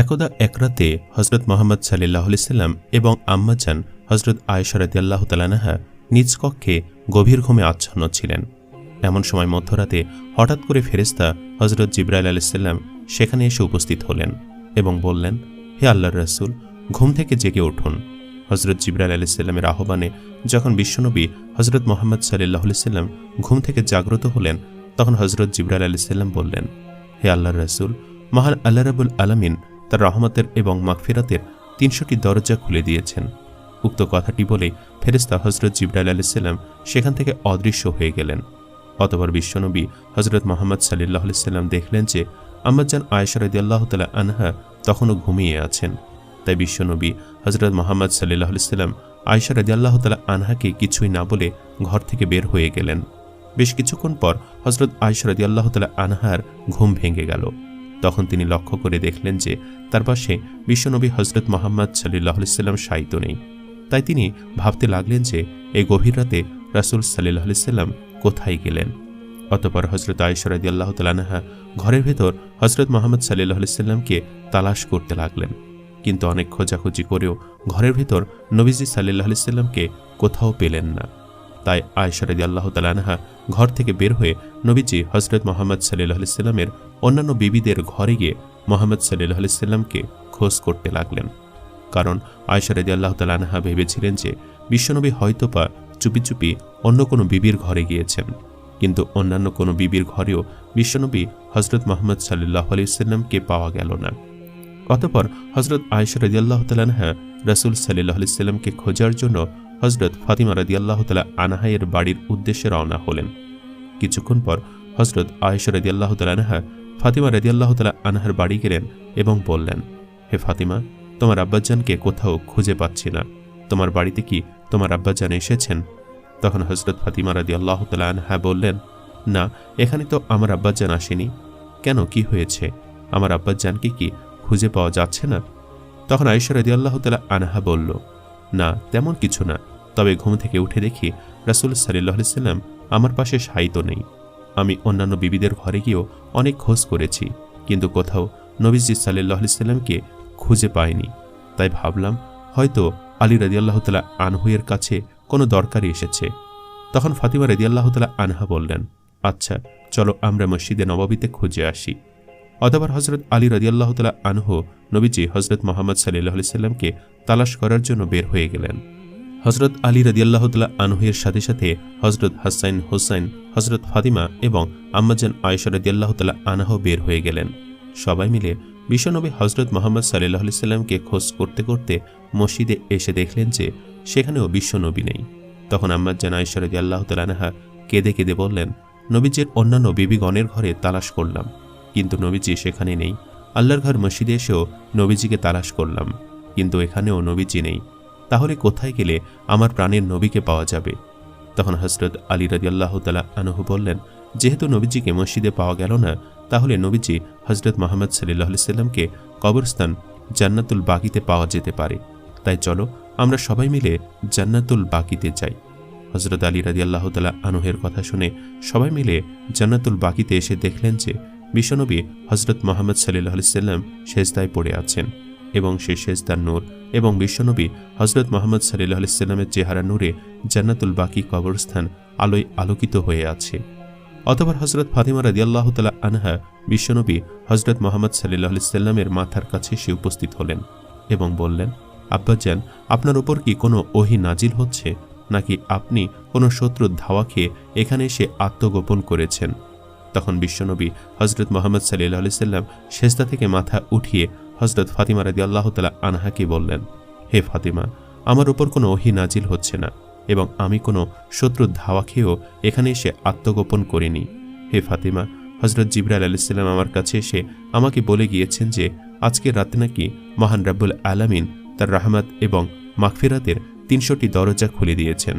একদা এক রাতে হজরত মোহাম্মদ সাল্লাহ সাল্লাম এবং আম্মাজান হজরত আয়সরাদি আল্লাহ তালানাহা নিজ কক্ষে গভীর ঘুমে আচ্ছন্ন ছিলেন। এমন সময় মধ্যরাতে হঠাৎ করে ফেরেস্তা হজরত জিব্রাইল আলাইসাল্লাম সেখানে এসে উপস্থিত হলেন এবং বললেন, হে আল্লাহর রাসূল, ঘুম থেকে জেগে উঠুন। হজরত জিব্রাইল আলাইসাল্লামের আহ্বানে যখন বিশ্বনবী হজরত মোহাম্মদ সাল্লাহ সাল্লাম ঘুম থেকে জাগ্রত হলেন, তখন হজরত জিব্রাইল আলাইসাল্লাম বললেন, হে আল্লাহর রাসূল, মহান আল্লাহ রাবুল আলমিন তার রহমতের এবং মাগফিরাতের তিনশোটি দরজা খুলে দিয়েছেন। উক্ত কথাটি বলে ফেরেস্তা হজরত জিব্রাইল আলাইসাল্লাম সেখান থেকে অদৃশ্য হয়ে গেলেন। অতবার বিশ্বনবী হজরত মোহাম্মদ সাল্লাহ সাল্লাম দেখলেন যে আম্মাজান আয়েশা আল্লাহ তালা আনহা তখনও ঘুমিয়ে আছেন। তাই বিশ্বনবী হজরত মোহাম্মদ সাল্লাহ সাল্লাম আয়েশা আল্লাহ তালা আনহাকে কিছুই না বলে ঘর থেকে বের হয়ে গেলেন। বেশ কিছুক্ষণ পর হজরত আয়েশা আল্লাহ তালা আনহার ঘুম ভেঙে গেল। তখন তিনি লক্ষ্য করে দেখলেন যে তার পাশে বিশ্বনবী হজরত মোহাম্মদ সাল্লাহ সাল্লাম সাহিত্য নেই। তাই তিনি ভাবতে লাগলেন যে এই গভীর রাতে রাসুল সাল্লাহ সাল্লাম কোথায় গেলেন? অতপর হজরত আয়সরাদি আল্লাহ তালানাহা ঘরের ভেতর হজরত মোহাম্মদ সাল্লাহ সাল্লামকে তালাশ করতে লাগলেন। কিন্তু অনেক খোঁজাখুঁজি করেও ঘরের ভেতর নবীজি সাল্লাহ সাল্লামকে কোথাও পেলেন না। তাই আয়সরাদি আল্লাহ তালানাহা ঘর থেকে বের হয়ে নবীজি হজরত মোহাম্মদ সাল্লাহ সাল্লামের অন্যান্য বিবিদের ঘরে গিয়ে মোহাম্মদ সাল্লাহ খোঁজ করতে লাগলেন। কারণ আয়সরাদি আল্লাহ তালানাহা ভেবেছিলেন যে বিশ্বনবী হয়তোবা চুপি চুপি অন্য কোনো বিবির ঘরে গিয়েছেন। কিন্তু অন্যান্য কোনো বিবির ঘরেও বিশ্বনবী হজরত মোহাম্মদ সাল্লাহ আলিয়াল্লামকে পাওয়া গেল না। অতপর হজরত আয়সা রদিয়াল্লাহ তালানহা রসুল সাল্লাহ আলিয়াল্লামকে খোঁজার জন্য হজরত ফাতিমা রদিয়াল্লাহ তালা আনাহাইয়ের বাড়ির উদ্দেশ্যে রওনা হলেন। কিছুক্ষণ পর হজরত আয়সা রদিয়াল্লাহ তালানহা ফাতিমা রদিয়াল্লাহ তালা আনহার বাড়ি গেলেন এবং বললেন, হে ফাতিমা, তোমার আব্বাজানকে কোথাও খুঁজে পাচ্ছি না। তোমার বাড়িতে কি তোমার আব্বাজান এসেছেন? তখন হজরত ফাতিমা রাদি আল্লাহ হ্যাঁ বললেন, না, এখানে তো আমার আব্বাজান আসেনি। কেন, কি হয়েছে? আমার আব্বাজানকে কি খুঁজে পাওয়া যাচ্ছে না? তখন আয়েশা রাদি আল্লাহ তালা আনহা বলল, না, তেমন কিছু না। তবে ঘুম থেকে উঠে দেখি রাসুল সাল্লাহ সাল্লাম আমার পাশে সাহিত্য নেই। আমি অন্যান্য বিবিদের ঘরে গিয়েও অনেক খোঁজ করেছি, কিন্তু কোথাও নবীজি সাল্লাহ সাল্লামকে খুঁজে পাইনি। তাই ভাবলাম, হয়তো আলী রাজিয়াল্লাহ তালা আনহুয়ের কাছে কোনো দরকারই এসেছে। তখন ফাতিমা রেদিয়াল্লাহ তালা আনহা বললেন আচ্ছা চলো আমরা মসজিদে নবাবিতে খুঁজে আসি। অতবার হজরত আলী রাজিয়াল্লাহ তালা আনহু নবীজি হজরত মোহাম্মদ সাল্লাহ সাল্লামকে তালাশ করার জন্য বের হয়ে গেলেন। হজরত আলী রাদিয়াল্লাহ তালা আনহুয়ের সাথে সাথে হজরত হাসাইন হোসাইন হজরত ফাতিমা এবং আম্মাজান আয়সা রাদিয়াল্লাহ তালা আনহ বের হয়ে গেলেন। সবাই মিলে বিশ্বনবী হজরত মোহাম্মদ সাল্লাহ সাল্লামকে খোঁজ করতে করতে মসজিদে এসে দেখলেন যে সেখানেও বিশ্বনবী নেই। তখন আম্মাজান আল্লাহ তালানাহা কেঁদে কেঁদে বললেন, নবীজির অন্যান্য বিবিগণের ঘরে তালাশ করলাম, কিন্তু নবীজি সেখানে নেই। আল্লাহর ঘর মসজিদে এসেও নবীজিকে তালাশ করলাম, কিন্তু এখানেও নবীজি নেই। তাহলে কোথায় গেলে আমার প্রাণের নবীকে পাওয়া যাবে? তখন হজরত আলী রাজি আল্লাহ তালা আনহু বললেন, যেহেতু নবীজিকে মসজিদে পাওয়া গেল না, তাহলে নবীজি হজরত মোহাম্মদ সাল্লাহ সাল্লামকে কবরস্থান জান্নাতুল বাকিতে পাওয়া যেতে পারে। তাই চলো, আমরা সবাই মিলে জান্নাতুল বাকিতে যাই। হজরত আলী রাজি আল্লাহ তালা আনুহের কথা শুনে সবাই মিলে জান্নাতুল বাকিতে এসে দেখলেন যে বিশ্বনবী হজরত মোহাম্মদ সাল্লাহ সাল্লাম শেষদায় পড়ে আছেন। এবং সেই শেষদার নূর এবং বিশ্বনবী হজরত মোহাম্মদ সাল্লাহ সাল্লামের চেহারা নূরে জান্নাতুল বাকি কবরস্থান আলোয় আলোকিত হয়ে আছে। অতবার হজরত ফাতিমা রাদি আল্লাহ তালা আনহা বিশ্বনবী হজরত মোহাম্মদ সাল্লাহ সাল্লামের মাথার কাছে সে উপস্থিত হলেন এবং বললেন আব্বাজান আপনার ওপর কি কোনো ওহি নাজিল হচ্ছে? নাকি আপনি কোনো শত্রুর ধাওয়া খেয়ে এখানে এসে আত্মগোপন করেছেন? তখন বিশ্বনবী হজরত মোহাম্মদ সাল্লাহ সাল্লাম শেষদা থেকে মাথা উঠিয়ে হজরত ফাতিমা রাদি আল্লাহ তালা আনহাকে বললেন, হে ফাতিমা, আমার ওপর কোনো ওহি নাজিল হচ্ছে না এবং আমি কোনো শত্রুর ধাওয়া খেয়েও এখানে এসে আত্মগোপন করিনি। হে ফাতিমা হজরত জিবরাল আলাইসাল্লাম আমার কাছে এসে আমাকে বলে গিয়েছেন যে, আজকে রাতে নাকি মহান রাব্বুল আলামিন তার রাহমাত এবং মাগফিরাতের তিনশোটি দরজা খুলে দিয়েছেন।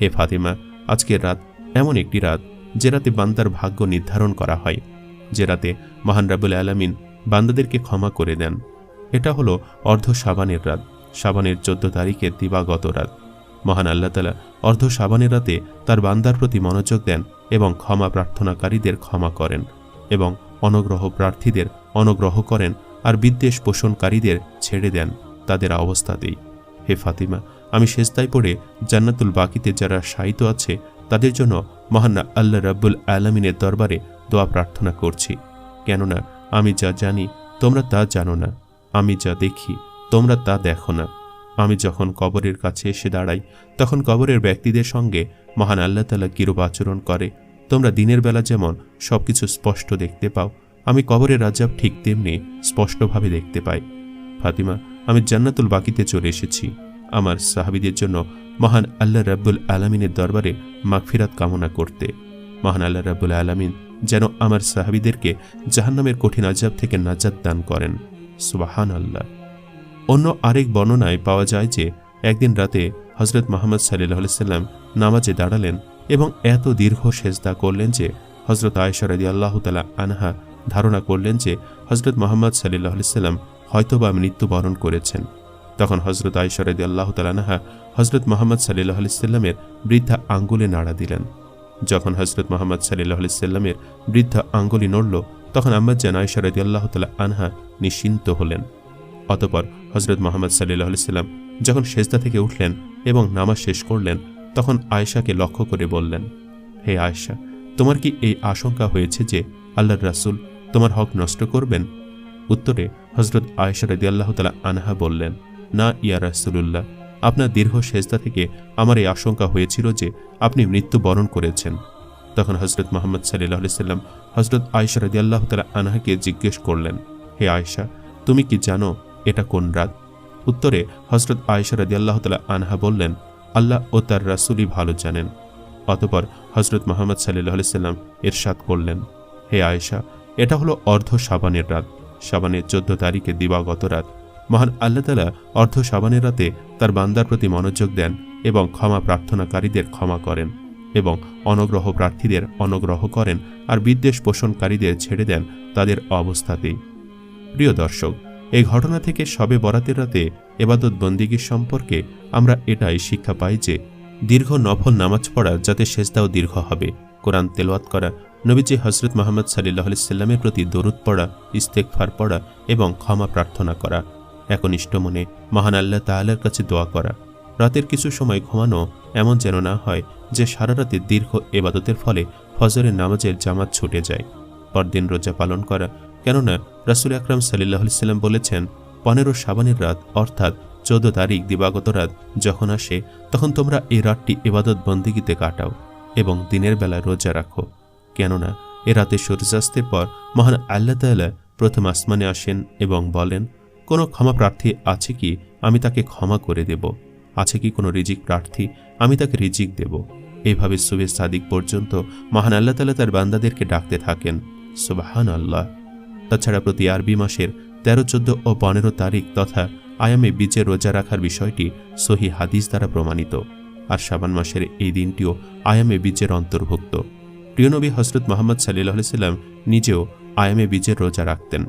হে ফাতিমা আজকের রাত এমন একটি রাত যে রাতে বান্দার ভাগ্য নির্ধারণ করা হয়। যে রাতে মহান রাবুল আলামিন বান্দাদেরকে ক্ষমা করে দেন। এটা হলো অর্ধ সাবানের রাত, সাবানের চোদ্দ তারিখের দিবাগত রাত। মহান আল্লাহ তালা অর্ধ সাবানের রাতে তার বান্দার প্রতি মনোযোগ দেন এবং ক্ষমা প্রার্থনাকারীদের ক্ষমা করেন এবং অনগ্রহ প্রার্থীদের অনুগ্রহ করেন আর বিদ্বেষ পোষণকারীদের ছেড়ে দেন তাদের অবস্থাতেই। হে ফাতিমা, আমি শেষদায় পড়ে জান্নাতুল বাকিতে যারা শায়িত আছে, তাদের জন্য মহান্না আল্লাহ রাব্বুল আলমিনের দরবারে দোয়া প্রার্থনা করছি। কেননা আমি যা জানি, তোমরা তা জানো না। আমি যা দেখি, তোমরা তা দেখো না। আমি যখন কবরের কাছে এসে দাঁড়াই, তখন কবরের ব্যক্তিদের সঙ্গে মহান আল্লাহ তালা কিরূপ আচরণ করে? তোমরা দিনের বেলা যেমন সবকিছু স্পষ্ট দেখতে পাও, আমি কবরের রাজাব ঠিক তেমনি স্পষ্টভাবে দেখতে পাই। ফাতিমা, আমি জান্নাতুল বাকিতে চলে এসেছি। আমার সাহাবিদের জন্য মহান আল্লাহ রাব্বুল আলমিনের দরবারে মাগফিরাত কামনা করতে। মহান আল্লাহ রাব্বুল আলমিন যেন আমার সাহাবিদেরকে জাহান্নামের কঠিন আজাব থেকে নাজাদ দান করেন। সুবাহান আল্লাহ অন্য আরেক বর্ণনায় পাওয়া যায় যে, একদিন রাতে হজরত মোহাম্মদ সাল্লাহ সাল্লাম নামাজে দাঁড়ালেন এবং এত দীর্ঘ সেজদা করলেন যে হজরত আয়সরাদি আল্লাহ তালা আনহা ধারণা করলেন যে হজরত মোহাম্মদ সাল্লাহ সাল্লাম হয়তোবা মৃত্যুবরণ করেছেন। তখন হজরত আয়সরাদি আল্লাহ তালানাহা হজরত মোহাম্মদ সাল্লাহ সাল্লামের বৃদ্ধা আঙ্গুলে নাড়া দিলেন। যখন হজরত মোহাম্মদ সাল্লাহ সাল্লামের বৃদ্ধা আঙ্গুলি নড়ল, তখন আম্মাজান আয়সরাদি আল্লাহ তালা আনহা নিশ্চিন্ত হলেন। অতপর হজরত মোহাম্মদ সাল্লাহ সাল্লাম যখন সেজদা থেকে উঠলেন এবং নামাজ শেষ করলেন, তখন আয়েশাকে লক্ষ্য করে বললেন, হে আয়েশা, তোমার কি এই আশঙ্কা হয়েছে যে আল্লাহর রাসূল তোমার হক নষ্ট করবেন? উত্তরে হজরত আয়েশা রদি আল্লাহ তালা আনহা বললেন, না ইয়া রাসুলুল্লাহ। আপনার দীর্ঘ সেজদা থেকে আমার এই আশঙ্কা হয়েছিল যে আপনি মৃত্যুবরণ করেছেন। তখন হজরত মোহাম্মদ সাল্লাহ সাল্লাম হজরত আয়েশা রদি আল্লাহ তালা আনহাকে জিজ্ঞেস করলেন, হে আয়েশা, তুমি কি জানো এটা কোন রাত? উত্তরে হজরত আয়েশা রদি আল্লাহ তালা আনহা বললেন, আল্লাহ ও তার রাসুলই ভালো জানেন। অতপর হজরত মোহাম্মদ সাল্লাহ সাল্লাম এরশাদ করলেন, হে আয়েশা, এটা হলো অর্ধ সাবানের রাত। সাবানের চোদ্দ তারিখে দিবাগত রাত। মহান আল্লাহ তালা অর্ধ সাবানের রাতে তার বান্দার প্রতি মনোযোগ দেন এবং ক্ষমা প্রার্থনাকারীদের ক্ষমা করেন এবং অনগ্রহ প্রার্থীদের অনগ্রহ করেন আর বিদ্বেষ পোষণকারীদের ছেড়ে দেন তাদের অবস্থাতেই। প্রিয় দর্শক, এই ঘটনা থেকে সবে বরাতের রাতে এবাদত বন্দিগির সম্পর্কে আমরা এটাই শিক্ষা পাই যে দীর্ঘ নফল নামাজ পড়া যাতে শেষদাও দীর্ঘ হবে। কোরআন তেলোয়াত করা, নবীজি হজরত মোহাম্মদ সাল্লাহ সাল্লামের প্রতি দরুদ পড়া ইস্তেকফার পড়া এবং ক্ষমা প্রার্থনা করা একনিষ্ঠ মনে মহান আল্লাহ তাআলার কাছে দোয়া করা। রাতের কিছু সময় ঘুমানো এমন যেন না হয় যে সারা রাতে দীর্ঘ এবাদতের ফলে ফজরের নামাজের জামাত ছুটে যায়। পরদিন রোজা পালন করা, কেননা রাসুল আকরাম সাল্লাহ সাল্লাম বলেছেন, পনেরো সাবানের রাত, অর্থাৎ চোদ্দ তারিখ দিবাগত রাত যখন আসে, তখন তোমরা এই রাতটি এবাদত বন্দিগিতে কাটাও এবং দিনের বেলা রোজা রাখো। কেননা এ রাতে সূর্যাস্তের পর মহান আল্লাহ তাল্লাহ প্রথম আসমানে আসেন এবং বলেন কোনো ক্ষমা প্রার্থী আছে কি? আমি তাকে ক্ষমা করে দেব। আছে কি কোনো রিজিক প্রার্থী? আমি তাকে রিজিক দেব। এইভাবে সুবে সাদিক পর্যন্ত মহান আল্লাহ তাল্লাহ তার বান্দাদেরকে ডাকতে থাকেন। সুবাহান আল্লাহ তাছাড়া প্রতি আরবি মাসের তেরো, চোদ্দ ও পনেরো তারিখ তথা আয়ামে বীজে রোজা রাখার বিষয়টি সহি হাদিস দ্বারা প্রমাণিত। আর শাবান মাসের এই দিনটিও আয়ামে বীজের অন্তর্ভুক্ত। প্রিয়নবী হজরত মোহাম্মদ সাল্লাহ সাল্লাম নিজেও আয়ামে বীজের রোজা রাখতেন।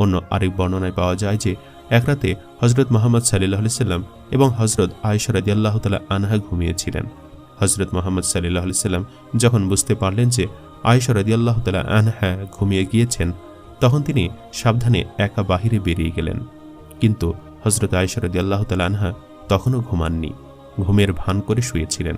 অন্য আরেক বর্ণনায় পাওয়া যায় যে, এক রাতে হজরত মোহাম্মদ সাল্লাহ সাল্লাম এবং হজরত আয়সরাদি আল্লাহ তালা আনহা ঘুমিয়েছিলেন। হজরত মোহাম্মদ সাল্লাহ সাল্লাম যখন বুঝতে পারলেন যে আয়সরাদি আল্লাহ তালা আনহা ঘুমিয়ে গিয়েছেন, তখন তিনি সাবধানে একা বাহিরে বেরিয়ে গেলেন। কিন্তু হজরত আয়সরদি আল্লাহ আনহা তখনও ঘুমাননি, ঘুমের ভান করে শুয়েছিলেন।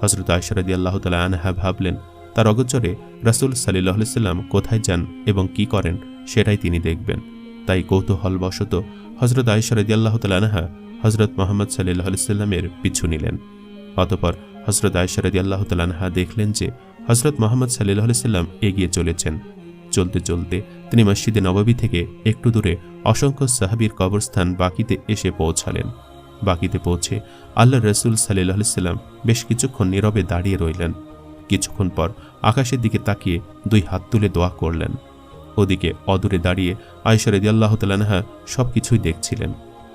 হজরত আয়সরদি আল্লাহ তালা আনহা ভাবলেন, তার অগোচরে রাসুল সাল্লাহ সাল্লাম কোথায় যান এবং কি করেন? সেটাই তিনি দেখবেন। তাই কৌতূহলবশত হজরত আয়সরদি আল্লাহ আনহা হজরত মোহাম্মদ সাল্লাহ সাল্লামের পিছু নিলেন। অতপর হজরত আয়সরদি আল্লাহ আনহা দেখলেন যে হজরত মোহাম্মদ সাল্লাহ সাল্লাম এগিয়ে চলেছেন। চলতে চলতে তিনি মসজিদে নবাবী থেকে একটু দূরে অসংখ্য সাহাবির কবরস্থান বাকিতে এসে পৌঁছালেন। বাকিতে পৌঁছে আল্লাহ রসুল সাল্লাহ সাল্লাম বেশ কিছুক্ষণ নীরবে দাঁড়িয়ে রইলেন। কিছুক্ষণ পর আকাশের দিকে তাকিয়ে দুই হাত তুলে দোয়া করলেন। ওদিকে অদূরে দাঁড়িয়ে আয়সরেদি আল্লাহ তালানহা সব কিছুই দেখছিলেন।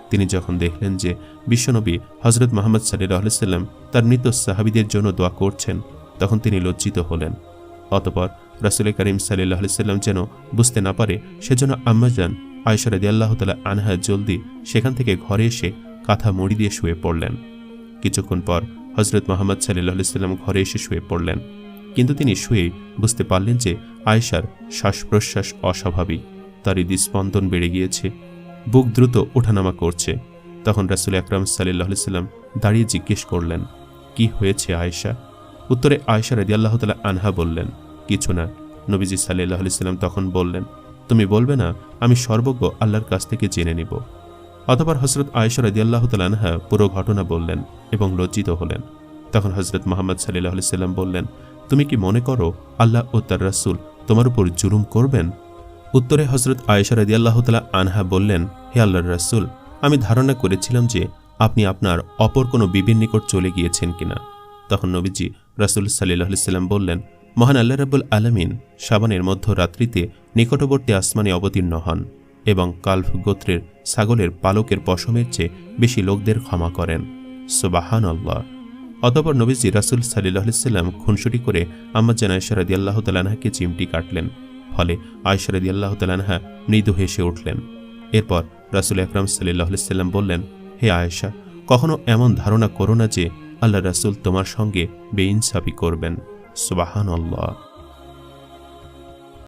তিনি যখন দেখলেন যে বিশ্বনবী হজরত মোহাম্মদ সাল্লাহ সাল্লাম তার মৃত সাহাবিদের জন্য দোয়া করছেন, তখন তিনি লজ্জিত হলেন। অতপর রাসুল করিম সাল্লাহ সাল্লাম যেন বুঝতে না পারে, সেজন্য আম্মাজান আয়সরাদি আল্লাহ তালা আনহা জলদি সেখান থেকে ঘরে এসে কাঁথা মুড়ি দিয়ে শুয়ে পড়লেন। কিছুক্ষণ পর হজরত মোহাম্মদ সাল্লাহ সাল্লাম ঘরে এসে শুয়ে পড়লেন। কিন্তু তিনি শুয়ে বুঝতে পারলেন যে আয়েশার শ্বাস প্রশ্বাস অস্বাভাবিক। তার হৃদস্পন্দন বেড়ে গিয়েছে। বুক দ্রুত ওঠানামা করছে। তখন রাসুল আকরাম সাল্লাহ সাল্লাম দাঁড়িয়ে জিজ্ঞেস করলেন, কি হয়েছে আয়েশা? উত্তরে আয়েশা রদি আল্লাহ তালা আনহা বললেন, কিছু না। নবীজি সাল্লাহ সাল্লাম তখন বললেন, তুমি বলবে না, আমি সর্বজ্ঞ আল্লাহর কাছ থেকে জেনে নিব। অতপর হজরত আয়েশা রদি আল্লাহ তালানহা পুরো ঘটনা বললেন এবং লজ্জিত হলেন। তখন হজরত মোহাম্মদ সাল্লাহ সাল্লাম বললেন তুমি কি মনে করো আল্লাহ ও তার রাসুল তোমার উপর জুলুম করবেন? উত্তরে হজরত আয়েশা রদি আল্লাহ তালা আনহা বললেন, হে আল্লাহর রাসুল, আমি ধারণা করেছিলাম যে আপনি আপনার অপর কোনো বিবির নিকট চলে গিয়েছেন কিনা। তখন নবীজি রাসুল সাল্লাহ সাল্লাম বললেন, মহান আল্লাহ রাবুল আলমিন সাবানের মধ্য রাত্রিতে নিকটবর্তী আসমানে অবতীর্ণ হন এবং কালফ গোত্রের ছাগলের পালকের পশমের চেয়ে বেশি লোকদের ক্ষমা করেন। সুবাহান আল্লাহ অতপর নবীজি রাসুল সাল্লাহ সাল্লাম খুনসুটি করে আম্মা জান আয়সারদি আল্লাহ তালানহাকে চিমটি কাটলেন। ফলে আয়সারদি আল্লাহ তালানহা মৃদু হেসে উঠলেন। এরপর রাসুল আকরাম সাল্লাহ সাল্লাম বললেন, হে আয়েশা, কখনো এমন ধারণা করো না যে আল্লাহ রাসুল তোমার সঙ্গে বেইনসাফি করবেন। সুবাহান আল্লাহ